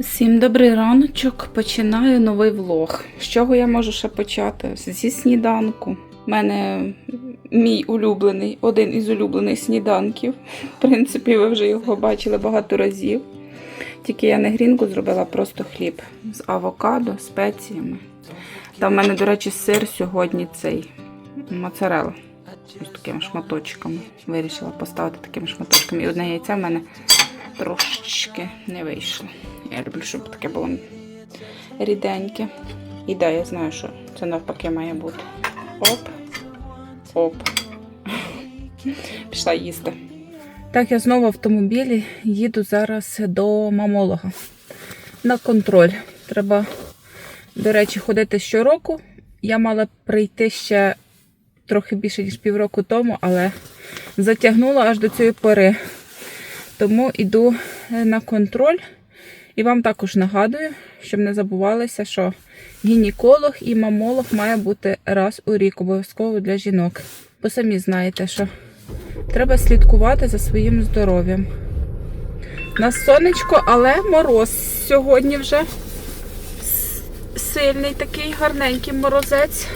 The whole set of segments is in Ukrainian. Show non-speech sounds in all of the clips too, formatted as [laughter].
Всім добрий раночок. Починаю новий влог. З чого я можу ще почати? Зі сніданку. У мене мій улюблений, один із улюблених сніданків. В принципі, ви вже його бачили багато разів. Тільки я не грінку зробила, просто хліб з авокадо, спеціями. Та в мене, до речі, сир сьогодні цей моцарелла. Ось такими шматочками. Вирішила поставити такими шматочками. І одне яйце в мене трошечки не вийшло. Я люблю, щоб таке було ріденьке. І да, я знаю, що це навпаки має бути. Оп, оп. [laughs] Пішла їсти. Так, я знову в автомобілі їду зараз до мамолога на контроль. Треба, до речі, ходити щороку. Я мала прийти ще трохи більше, ніж півроку тому, але затягнула аж до цієї пори. Тому йду е, на контроль. І вам також нагадую, щоб не забувалися, що гінеколог і мамолог має бути раз у рік, обов'язково для жінок. Бо самі знаєте, що треба слідкувати за своїм здоров'ям. У нас сонечко, але мороз сьогодні вже сильний такий гарненький морозець.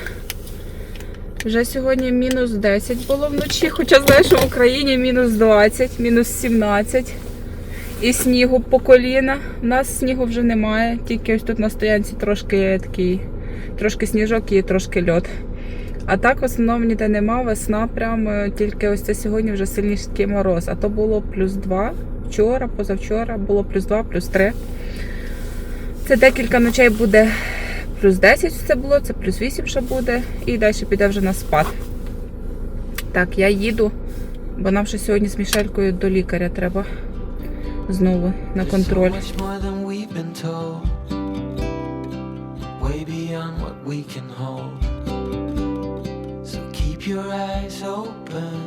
Вже сьогодні мінус 10 було вночі, хоча що в Україні мінус 20, мінус 17 і снігу по коліна. У нас снігу вже немає, тільки ось тут на стоянці трошки такий, трошки сніжок і трошки льод. А так в основному ніде нема, весна прямо, тільки ось це сьогодні вже сильніший такий мороз. А то було плюс 2 вчора, позавчора було плюс 2, плюс 3. Це декілька ночей буде плюс 10 це було, це плюс 8 ще буде, і далі піде вже на спад. Так, я їду, бо нам ще сьогодні з Мішелькою до лікаря треба знову на контроль. Your eyes open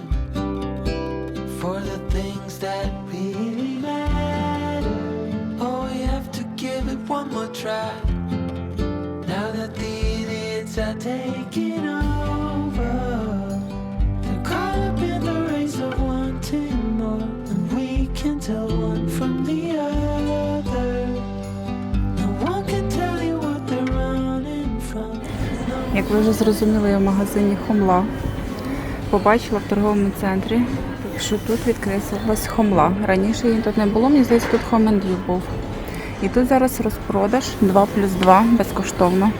for the things that really matter. Oh, have to give it one more try. Як ви вже зрозуміли, я в магазині Хомла побачила в торговому центрі, що тут відкрився ось Хомла. Раніше її тут не було, мені здається, тут Хомендю був. І тут зараз розпродаж 2 плюс 2 безкоштовно.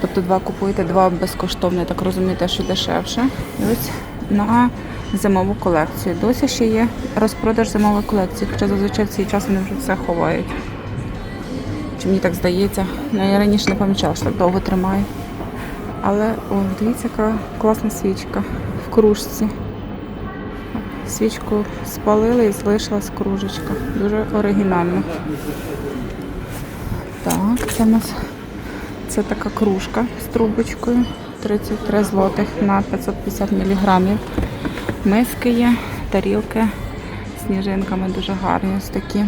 Тобто два купуєте, два безкоштовно, я так розумію, що дешевше. І ось на зимову колекцію. Досі ще є розпродаж зимової колекції, хоча зазвичай в цей час вони вже все ховають. Чи мені так здається? Ну, я раніше не помічала, що так довго тримає. Але о, дивіться, яка класна свічка в кружці. Свічку спалили і залишилась кружечка. Дуже оригінально. Так, це у нас це така кружка з трубочкою. 33 злотих на 550 міліграмів. Миски є, тарілки з сніжинками дуже гарні. Ось такі.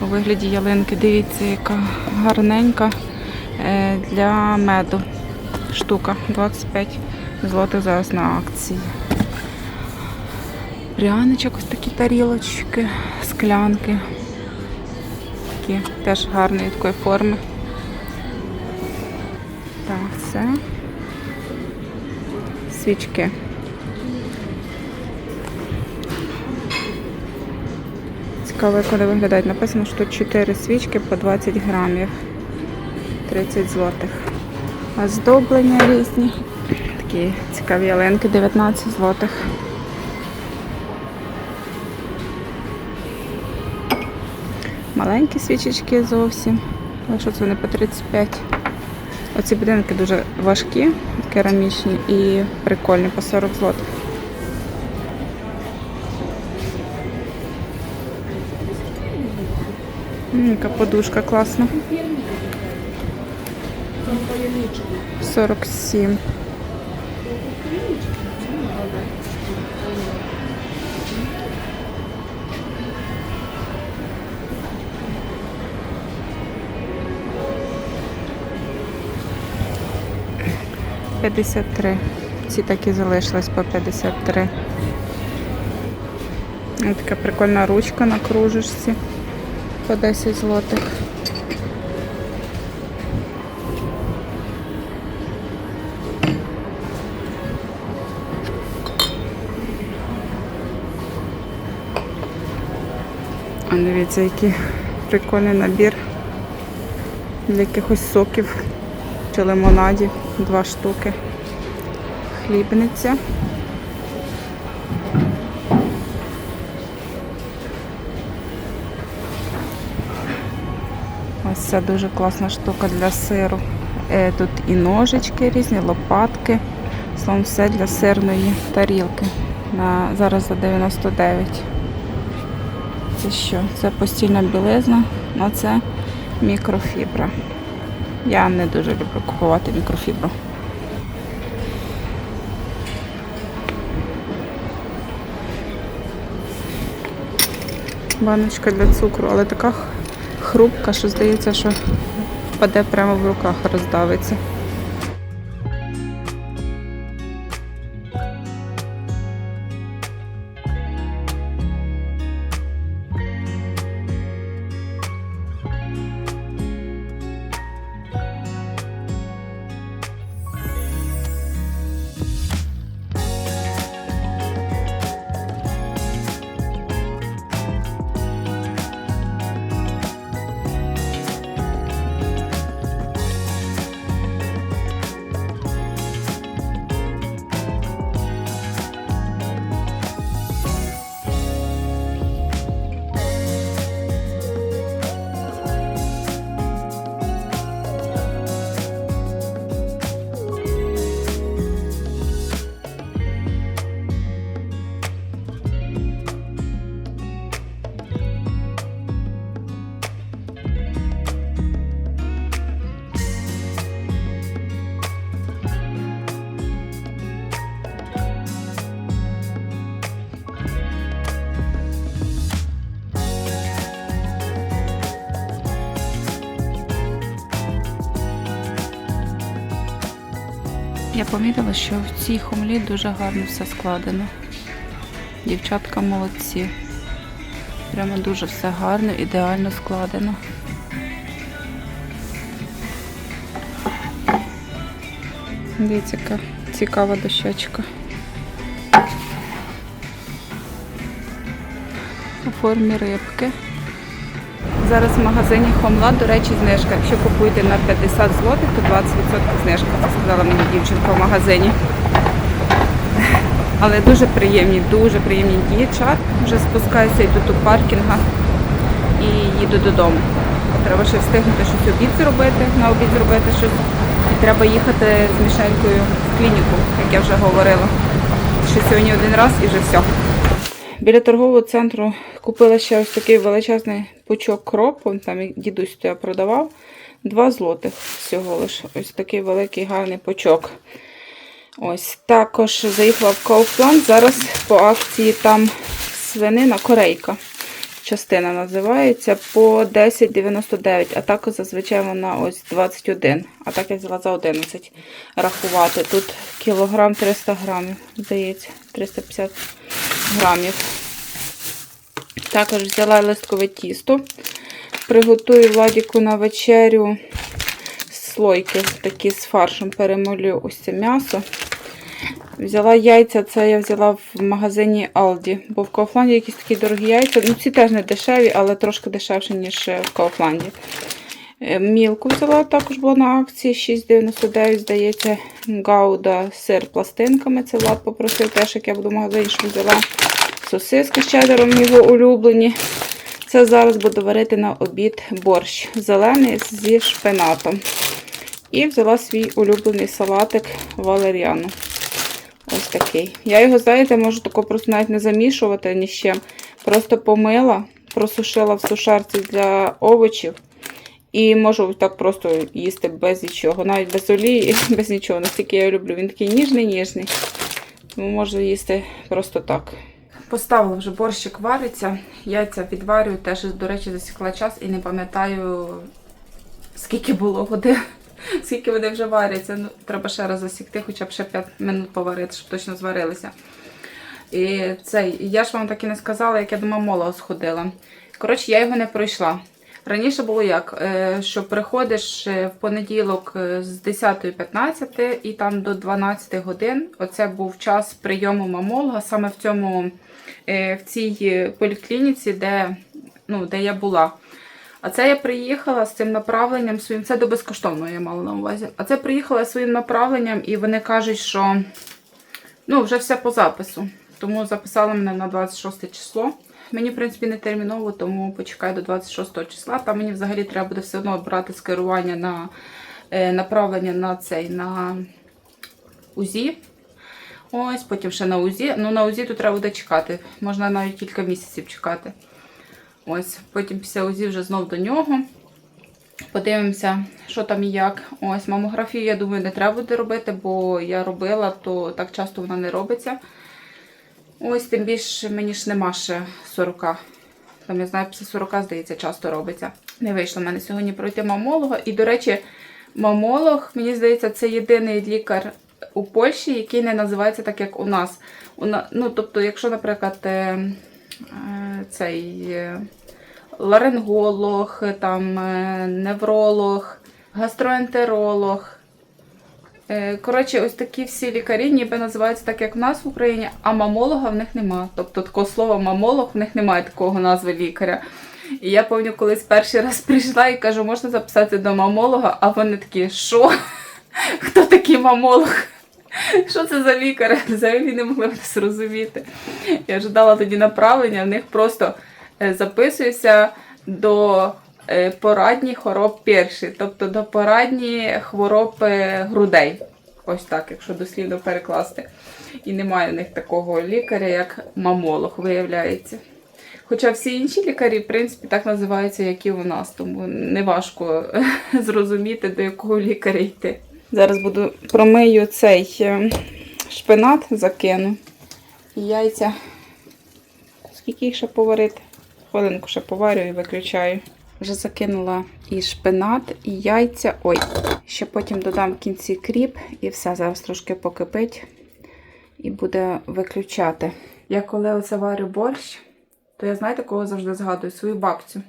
У вигляді ялинки. Дивіться, яка гарненька е, для меду. Штука 25 злотих зараз на акції. Пряничок, ось такі тарілочки, склянки. Такі теж гарної такої форми. Так, це свічки. Цікаво, як вони виглядають. Написано, що тут 4 свічки по 20 грамів. 30 злотих. Оздоблення різні. Такі цікаві ялинки, 19 злотих. Маленькі свічечки зовсім. Що це вони по 35? Оці будинки дуже важкі, керамічні і прикольні по 40 злотих. Яка подушка класна. 47. 53. Ці і залишились по 53. Ось така прикольна ручка на кружечці по 10 злотих. А дивіться, який прикольний набір для якихось соків чи лимонадів. Два штуки. Хлібниця. Ось це дуже класна штука для сиру. Е, Тут і ножички різні, лопатки. Словом, все для сирної тарілки. На, зараз за 99. Це що? Це постільна білизна, а це мікрофібра. Я не дуже люблю купувати мікрофібру. Баночка для цукру, але така хрупка, що здається, що впаде прямо в руках, роздавиться. Помітила, що в цій хумлі дуже гарно все складено. Дівчатка молодці. Прямо дуже все гарно, ідеально складено. Дивіться, яка цікава дощечка. У формі рибки. Зараз в магазині Хомла, до речі, знижка. Якщо купуєте на 50 злотих, то 20% знижка. Це сказала мені дівчинка в магазині. Але дуже приємні, дуже приємні дівчат. Вже спускаюся, йду до паркінга і їду додому. Треба ще встигнути щось обід зробити, на обід зробити щось. І треба їхати з Мішенькою в клініку, як я вже говорила. Ще сьогодні один раз і вже все. Біля торгового центру купила ще ось такий величезний пучок кропу, там дідусь то я продавав. Два злотих всього лиш. Ось такий великий гарний пучок. Ось також заїхала в Kaufland. Зараз по акції там свинина корейка. Частина називається по 10,99, а також зазвичай вона ось 21. А так я взяла за 11 рахувати. Тут кілограм 300 грамів, здається, 350 грамів. Також взяла листкове тісто. Приготую Владіку на вечерю слойки такі з фаршем. Перемолю ось це м'ясо. Взяла яйця, це я взяла в магазині Aldi, бо в Кауфланді якісь такі дорогі яйця. Ну, ці теж не дешеві, але трошки дешевші, ніж в Кауфланді. Е, Мілку взяла, також була на акції 6,99, здається, гауда сир пластинками. Це Влад попросив теж, як я буду в магазині, щоб взяла сосиски з чедером його улюблені. Це зараз буду варити на обід борщ зелений зі шпинатом. І взяла свій улюблений салатик валеріану. Ось такий. Я його, знаєте, можу тако просто навіть не замішувати ні з чим. Просто помила, просушила в сушарці для овочів. І можу так просто їсти без нічого, навіть без олії, [laughs] без нічого. Настільки я його люблю. Він такий ніжний, ніжний. Тому можу їсти просто так. Поставила вже борщик вариться, яйця відварюю, теж, до речі, засікла час і не пам'ятаю, скільки було годин, [laughs] скільки вони вже варяться. Ну, треба ще раз засікти, хоча б ще 5 минут поварити, щоб точно зварилися. І цей, я ж вам так і не сказала, як я до мамола сходила. Коротше, я його не пройшла. Раніше було як, е, що приходиш е, в понеділок е, з 10.15 і там до 12 годин. Оце був час прийому мамолога саме в цьому в цій е, поліклініці, де ну, де я була. А це я приїхала з цим направленням своїм. Це до безкоштовного я мала на увазі. А це приїхала своїм направленням, і вони кажуть, що ну, вже все по запису. Тому записали мене на 26 число. Мені, в принципі, не терміново, тому почекаю до 26 числа. Там мені взагалі треба буде все одно брати скерування на е, направлення на цей на УЗІ. Ось, потім ще на УЗІ. Ну, на УЗІ тут треба буде чекати. Можна навіть кілька місяців чекати. Ось, потім після УЗІ вже знов до нього. Подивимося, що там і як. Ось, мамографію, я думаю, не треба буде робити, бо я робила, то так часто вона не робиться. Ось, тим більше мені ж нема ще 40. Там, я знаю, після 40, здається, часто робиться. Не вийшло в мене сьогодні пройти мамолога. І, до речі, мамолог, мені здається, це єдиний лікар у Польщі, який не називається так, як у нас. Ну, тобто, якщо, наприклад, е, е, цей е, ларинголог, там, невролог, гастроентеролог. Коротше, ось такі всі лікарі ніби називаються так, як в нас в Україні, а мамолога в них нема. Тобто такого слова мамолог в них немає такого назви лікаря. І я пам'ятаю, колись перший раз прийшла і кажу, можна записати до мамолога, а вони такі, що? Хто такий мамолог? Що це за лікар? Взагалі не мене зрозуміти. Я ж дала тоді направлення, в них просто е, записуюся до е, порадні хвороб перші, тобто до порадні хвороб е, грудей. Ось так, якщо дослівно перекласти. І немає в них такого лікаря, як мамолог, виявляється. Хоча всі інші лікарі, в принципі, так називаються, як і у нас, тому неважко [laughs] зрозуміти, до якого лікаря йти. Зараз буду промию цей е, шпинат, закину. І яйця. Скільки їх ще поварити? Хвилинку ще поварю і виключаю. Вже закинула і шпинат, і яйця. Ой, ще потім додам в кінці кріп і все, зараз трошки покипить і буде виключати. Я коли оце варю борщ, то я знаєте, кого завжди згадую? Свою бабцю,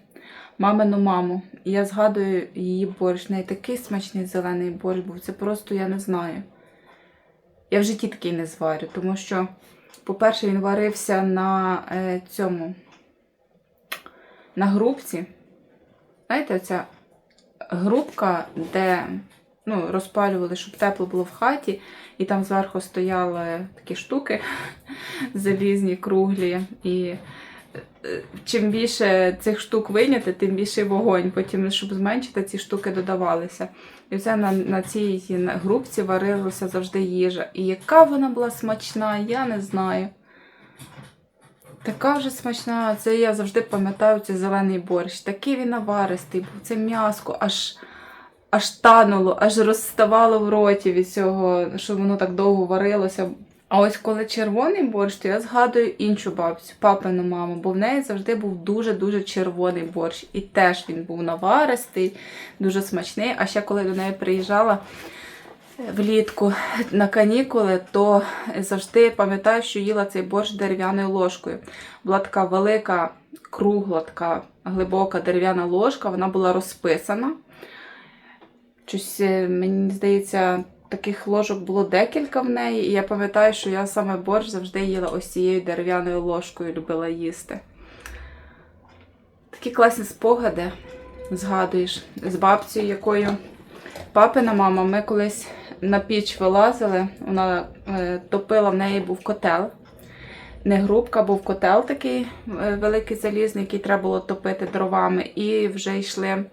мамину маму. І я згадую її борщ. В неї такий смачний зелений борщ був. Це просто я не знаю. Я в житті такий не зварю, тому що, по-перше, він варився на е, цьому на грубці. Знаєте, ця грубка, де ну, розпалювали, щоб тепло було в хаті, і там зверху стояли такі штуки [laughs] залізні, круглі. І чим більше цих штук вийняти, тим більший вогонь. Потім, щоб зменшити, ці штуки додавалися. І все на, на цій на грубці варилася завжди їжа. І яка вона була смачна, я не знаю. Така вже смачна, це я завжди пам'ятаю цей зелений борщ. Такий він наваристий був, це м'яско аж, аж тануло, аж розставало в роті від цього, що воно так довго варилося. А ось коли червоний борщ, то я згадую іншу бабцю, папину маму, бо в неї завжди був дуже-дуже червоний борщ. І теж він був наваристий, дуже смачний. А ще коли до неї приїжджала влітку на канікули, то завжди пам'ятаю, що їла цей борщ дерев'яною ложкою. Була така велика, кругла, така глибока дерев'яна ложка, вона була розписана. Щось, е, мені здається, таких ложок було декілька в неї, і я пам'ятаю, що я саме борщ завжди їла ось цією дерев'яною ложкою, любила їсти. Такі класні спогади згадуєш з бабцею, якою папина мама, ми колись на піч вилазили, вона е, топила, в неї був котел. Не грубка, був котел такий е, великий залізний, який треба було топити дровами, і вже йшли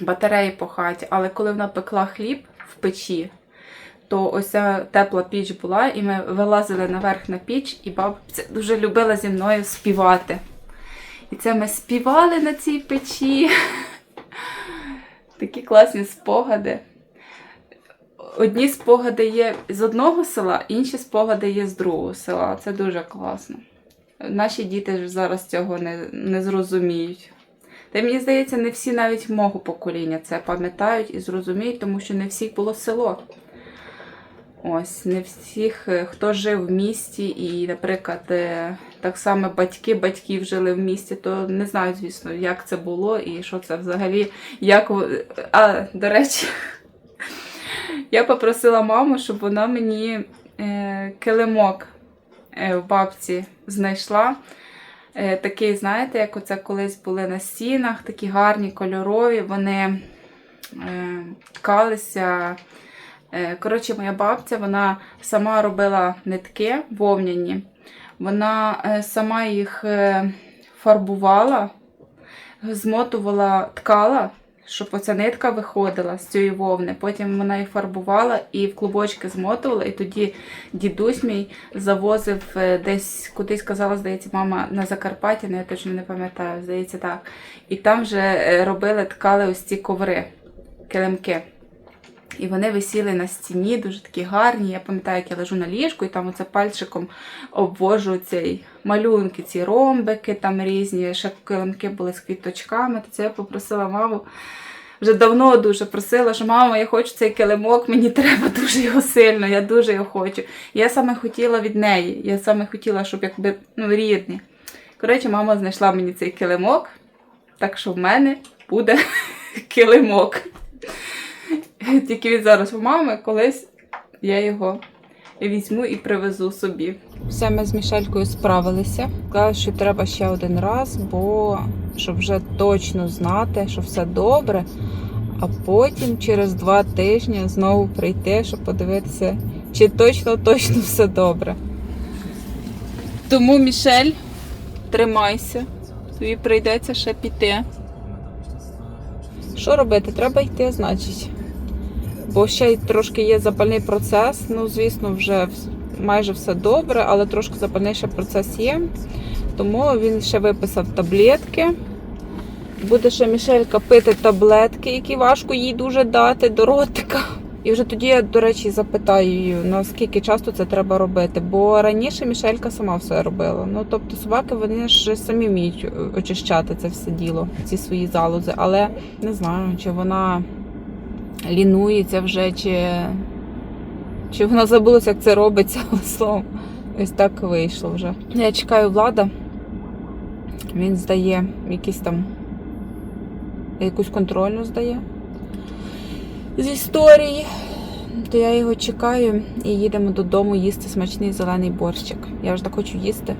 батареї по хаті. Але коли вона пекла хліб в печі, то ось тепла піч була, і ми вилазили наверх на піч, і бабця дуже любила зі мною співати. І це ми співали на цій печі. [laughs] Такі класні спогади. Одні спогади є з одного села, інші спогади є з другого села. Це дуже класно. Наші діти ж зараз цього не, не зрозуміють. Та мені здається, не всі навіть мого покоління це пам'ятають і зрозуміють, тому що не всіх було село. Ось, не всіх, е, хто жив в місті, і, наприклад, е, так само батьки батьків жили в місті, то не знаю, звісно, як це було і що це взагалі. Як... А, до речі, [laughs] я попросила маму, щоб вона мені е, килимок в бабці знайшла. Е, такий, знаєте, як оце колись були на стінах, такі гарні, кольорові, вони е, ткалися. Е, Коротше, моя бабця вона сама робила нитки вовняні. Вона сама їх фарбувала, змотувала, ткала, щоб оця нитка виходила з цієї вовни. Потім вона її фарбувала і в клубочки змотувала. І тоді дідусь мій завозив е, десь кудись, казала, здається, мама на Закарпатті, ну я точно не пам'ятаю, здається, так. І там вже е, робили, ткали ось ці коври, килимки. І вони висіли на стіні, дуже такі гарні. Я пам'ятаю, як я лежу на ліжку, і там оце пальчиком обвожу цей малюнки, ці ромбики там різні, ще килимки були з квіточками. То це я попросила маму. Вже давно дуже просила, що мама, я хочу цей килимок, мені треба дуже його сильно, я дуже його хочу. Я саме хотіла від неї. Я саме хотіла, щоб якби ну, рідні. Коротше, мама знайшла мені цей килимок, так що в мене буде [laughs] килимок. [laughs] Тільки він зараз у мами, колись я його візьму і привезу собі. Все, ми з Мішелькою справилися. Сказали, що треба ще один раз, бо щоб вже точно знати, що все добре. А потім через два тижні знову прийти, щоб подивитися, чи точно точно все добре. Тому, Мішель, тримайся, тобі прийдеться ще піти. Що робити? Треба йти, значить. Бо ще й трошки є запальний процес. Ну, звісно, вже майже все добре, але трошки запальний процес є. Тому він ще виписав таблетки. Буде ще Мішелька пити таблетки, які важко їй дуже дати до ротика. І вже тоді я, до речі, запитаю її, наскільки часто це треба робити. Бо раніше Мішелька сама все робила. Ну тобто собаки вони ж самі вміють е, очищати це все діло, ці свої залози. Але не знаю, чи вона лінується вже, чи, чи вона забулася, як це робиться, [laughs] але словом, ось так вийшло вже. Я чекаю влада. Він здає якісь там якусь контрольну здає з історії. То я його чекаю і їдемо додому їсти смачний зелений борщик. Я вже так хочу їсти.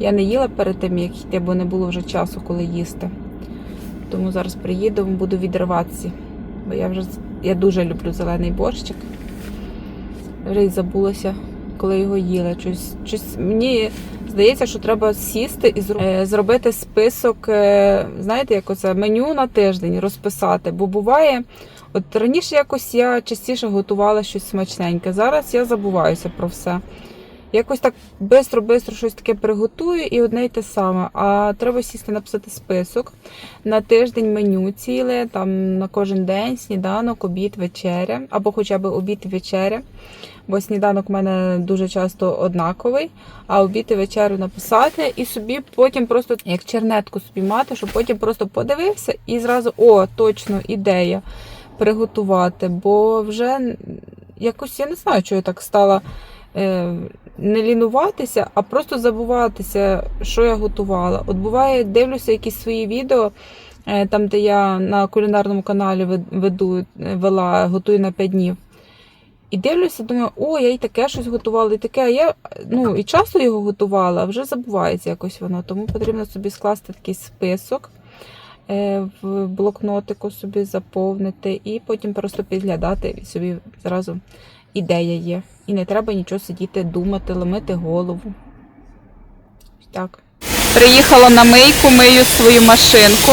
Я не їла перед тим, як йти, бо не було вже часу, коли їсти. Тому зараз приїду, буду відриватися. Бо я вже я дуже люблю зелений борщик. Вже й забулася, коли його їла. Щось, щось мені здається, що треба сісти і е, зробити список, е, знаєте, як оце меню на тиждень розписати. Бо буває, от раніше якось я частіше готувала щось смачненьке. Зараз я забуваюся про все. Якось так бистро-бистро щось таке приготую і одне й те саме. А треба сісти написати список на тиждень меню ціле, там на кожен день сніданок, обід, вечеря, або хоча б обід і вечеря. Бо сніданок у мене дуже часто однаковий, а обід і вечерю написати і собі потім просто як чернетку собі мати, щоб потім просто подивився і зразу о, точно ідея приготувати. Бо вже якось я не знаю, чого я так стала е, не лінуватися, а просто забуватися, що я готувала. От буває, дивлюся якісь свої відео, е, там, де я на кулінарному каналі веду, е, вела, готую на 5 днів. І дивлюся, думаю, о, я і таке щось готувала, і таке. Я ну, і часто його готувала, а вже забувається якось воно. Тому потрібно собі скласти такий список е, в блокнотику собі заповнити, і потім просто підглядати і собі зразу ідея є. І не треба нічого сидіти, думати, ламити голову. Так. Приїхала на мийку, мию свою машинку.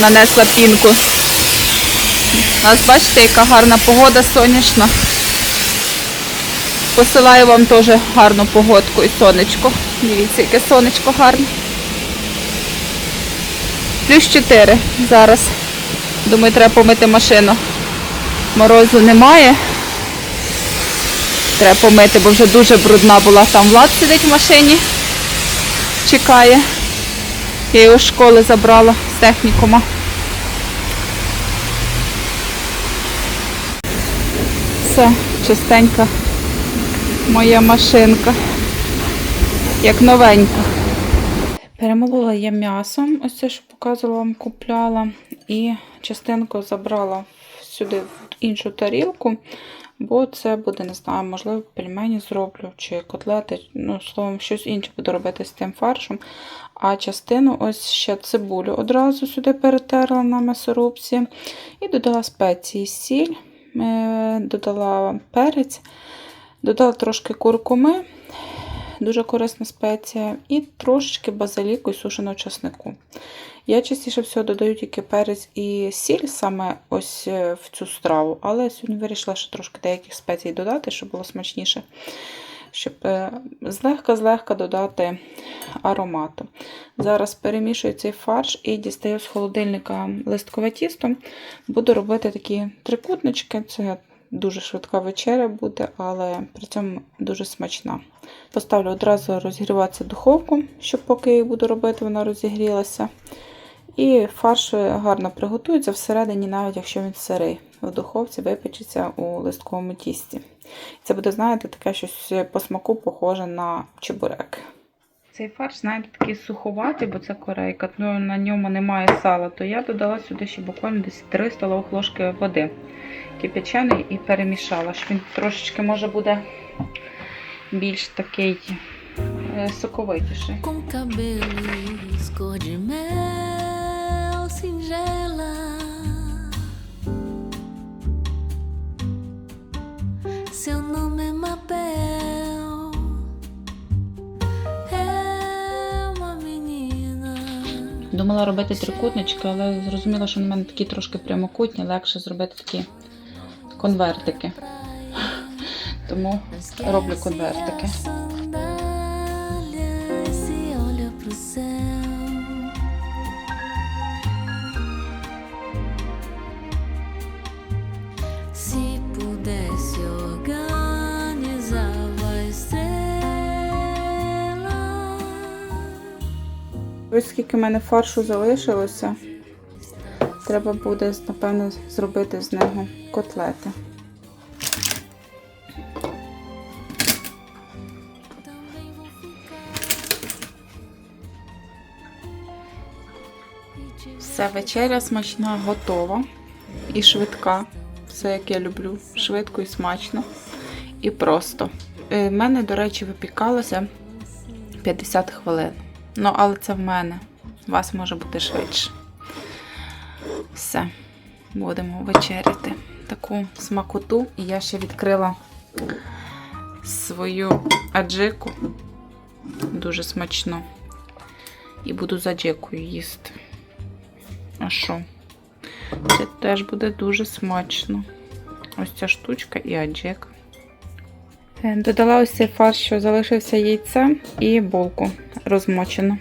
Нанесла пінку. У нас бачите, яка гарна погода сонячна. Посилаю вам теж гарну погодку і сонечко. Дивіться, яке сонечко гарне. Плюс 4 зараз. Думаю, треба помити машину. Морозу немає. Треба помити, бо вже дуже брудна була. Там Влад сидить в машині. Чекає. Я його з школи забрала з технікума. Все, чистенька моя машинка. Як новенька. Перемолола я м'ясом, ось це, що показувала вам, купляла. І частинку забрала сюди іншу тарілку. Бо це буде, не знаю, можливо, пельмені зроблю чи котлети, ну, словом, щось інше буду робити з тим фаршем. А частину ось ще цибулю одразу сюди перетерла на м'ясорубці. І додала спеції сіль, е, додала перець, додала трошки куркуми, дуже корисна спеція, і трошечки базиліку і сушеного часнику. Я частіше всього додаю тільки перець і сіль саме ось е, в цю страву, але сьогодні вирішила ще трошки деяких спецій додати, щоб було смачніше, щоб злегка-злегка додати аромату. Зараз перемішую цей фарш і дістаю з холодильника листкове тісто. Буду робити такі трикутнички. Це дуже швидка вечеря буде, але при цьому дуже смачна. Поставлю одразу розігріватися духовку, щоб поки я її буду робити, вона розігрілася. І фарш гарно приготується всередині, навіть якщо він сирий. В духовці випечеться у листковому тісті. Це буде, знаєте, таке щось по смаку похоже на чебурек. Цей фарш, знаєте, такий суховатий, бо це корейка, ну, на ньому немає сала, то я додала сюди ще буквально десь 3 столових ложки води кип'яченої і перемішала, що він трошечки може буде більш такий е, соковитіший. Seu nome é Mabel, é uma menina. Думала робити трикутнички, але зрозуміла, що в мене такі трошки прямокутні, легше зробити такі конвертики. Тому роблю конвертики. Ось скільки в мене фаршу залишилося. Треба буде, напевно, зробити з нього котлети. Все, вечеря смачна, готова і швидка. Все, як я люблю. Швидко і смачно. І просто. У мене, до речі, випікалося 50 хвилин. Ну, але це в мене. У вас може бути швидше. Все, будемо вечеряти. Таку смакоту. І я ще відкрила свою аджику. Дуже смачно. І буду з аджикою їсти. А що? Це теж буде дуже смачно. Ось ця штучка і аджик. Е, Додала ось цей фарш, що залишився яйце і булку розмочену.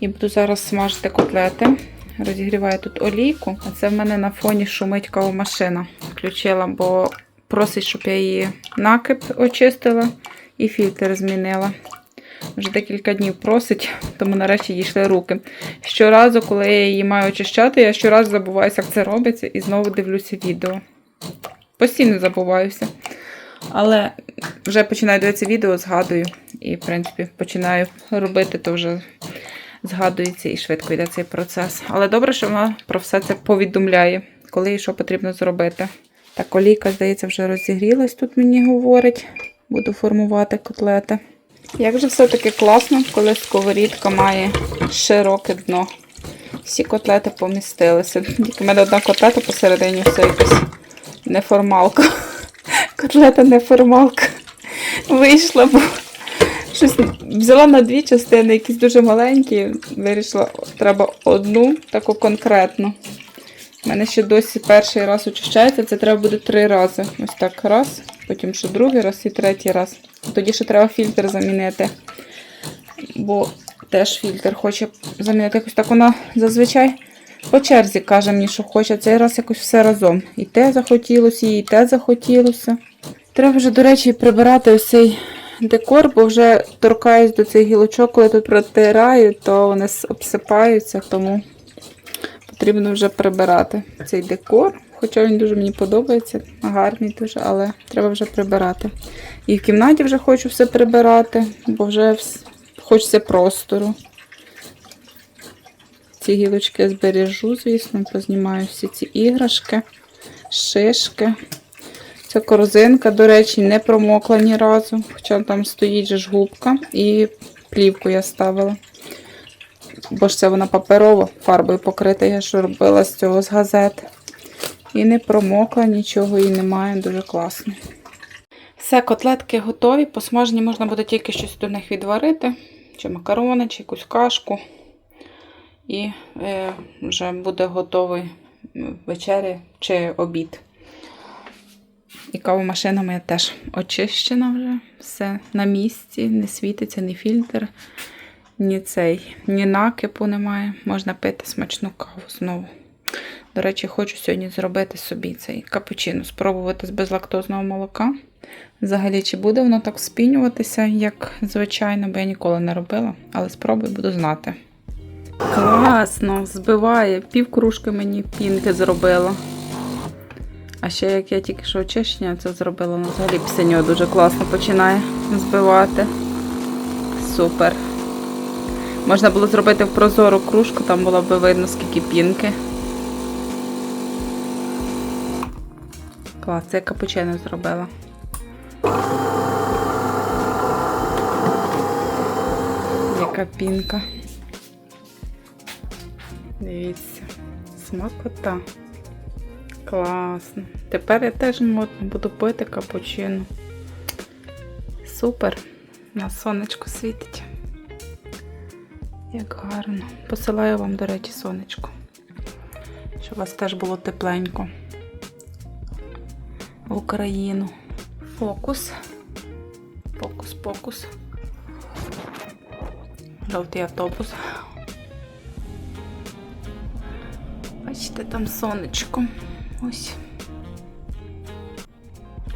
І буду зараз смажити котлети. Розігріваю тут олійку, а це в мене на фоні шумить кавомашина. Включила, бо просить, щоб я її накип очистила і фільтр змінила. Вже декілька днів просить, тому нарешті дійшли руки. Щоразу, коли я її маю очищати, я щоразу забуваюся, як це робиться, і знову дивлюся відео. Постійно забуваюся. Але вже починаю дивитися відео, згадую. І, в принципі, починаю робити, то вже згадується і швидко йде цей процес. Але добре, що вона про все це повідомляє, коли і що потрібно зробити. Так, олійка, здається, вже розігрілась, тут мені говорить. Буду формувати котлети. Як же все-таки класно, коли сковорідка має широке дно. Всі котлети помістилися. Тільки мене одна котлета посередині все якась неформалка. [laughs] Котлета неформалка. Вийшла, бо щось взяла на дві частини, якісь дуже маленькі. Вирішила, треба одну таку конкретну. У мене ще досі перший раз очищається, це треба буде три рази. Ось так раз, потім ще другий раз і третій раз. Тоді ще треба фільтр замінити. Бо теж фільтр хоче замінити якось так. Вона зазвичай по черзі каже мені, що хоче. Цей раз якось все разом. І те захотілося, і те захотілося. Треба вже, до речі, прибирати ось цей декор, бо вже торкаюсь до цих гілочок, коли тут протираю, то вони обсипаються, тому потрібно вже прибирати цей декор. Хоча він дуже мені подобається, гарний дуже, але треба вже прибирати. І в кімнаті вже хочу все прибирати, бо вже хочеться простору. Ці гілочки збережу, звісно, познімаю всі ці іграшки, шишки. Це корзинка, до речі, не промокла ні разу. Хоча там стоїть же ж губка і плівку я ставила. Бо ж це вона паперова, фарбою покрита, я ж робила з цього з газет. І не промокла, нічого і немає, дуже класно. Все, котлетки готові. Посмажені можна буде тільки щось до них відварити, чи макарони, чи якусь кашку. І е, вже буде готовий вечеря чи обід. І кавомашина моя теж очищена вже. Все на місці, не світиться, ні фільтр, ні цей, ні накипу немає. Можна пити смачну каву знову. До речі, хочу сьогодні зробити собі цей капучино, спробувати з безлактозного молока. Взагалі, чи буде воно так спінюватися, як звичайно, бо я ніколи не робила, але спробую, буду знати. Класно, збиває. Пів кружки мені пінки зробила. А ще як я тільки що очищення це зробила, воно взагалі після нього дуже класно починає збивати. Супер. Можна було зробити в прозору кружку, там було б видно, скільки пінки. Клас, це я капучино зробила. Яка пінка. Дивіться, смакота. Класно. Тепер я теж модно буду пити капучино. Супер. На сонечко світить. Як гарно. Посилаю вам, до речі, сонечко. Щоб у вас теж було тепленько. В Україну. Фокус. Фокус, фокус. Жовтий автобус. Бачите, там сонечко. Ось.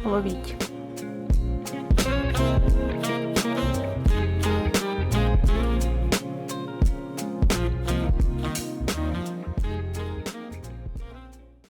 Ловіть.